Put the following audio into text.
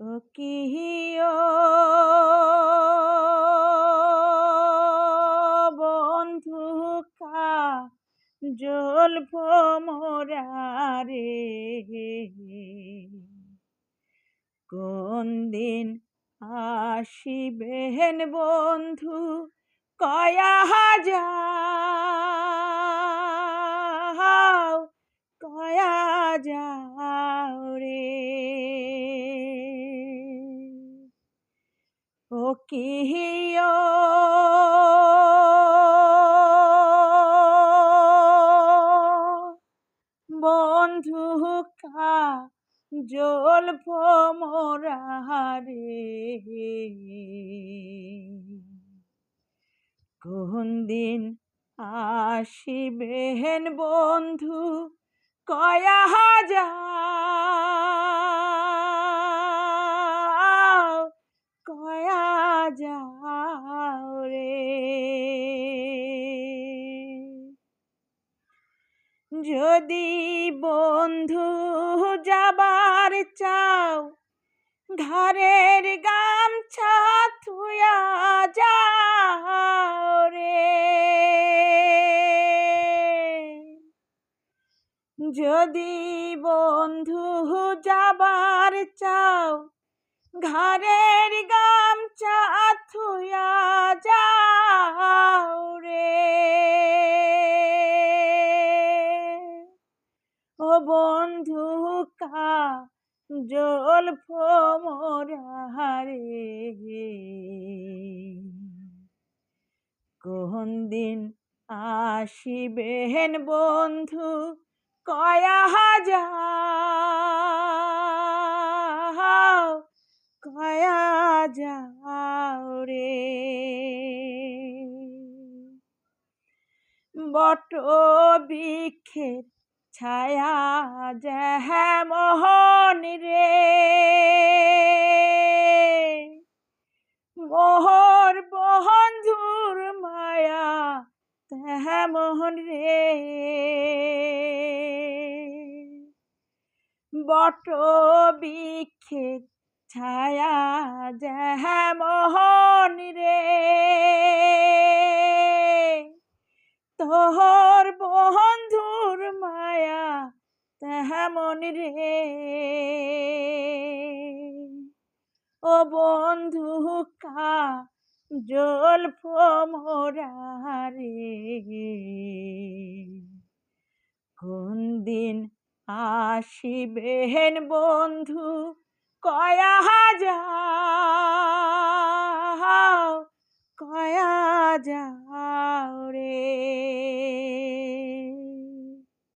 ও কিহিও বন্ধু কা জল মোরারে কোন দিন আসিবেন বন্ধু কয়া যাও কিহিও বন্ধু কা জল মোরারে কোন দিন আসিবেন বন্ধু কয়া যাও যদি বন্ধু যাবার চাও, ঘরের গামছা থুয়া যাও রে। যদি বন্ধু যাবার চাও, ঘরের গামছা থুয়া যাও। ও বন্ধু কা, জল মোরারে কোন দিন আসিবেন বন্ধু কয়া যাও কয়া যাও রে। বট বৃক্ষের ছায়া যাহ মোহন রে। মোহর বন্ধুর মায়া তাহ মোহন রে। বট বৃক্ষের ছায়া যাহ মোহন রে। তোহর বন্ধুর ছায়া তেমন রে। ও বন্ধু কা জল রে। কোন দিন আসিবেন বন্ধু, কয়া যাও কয়া যাও রে।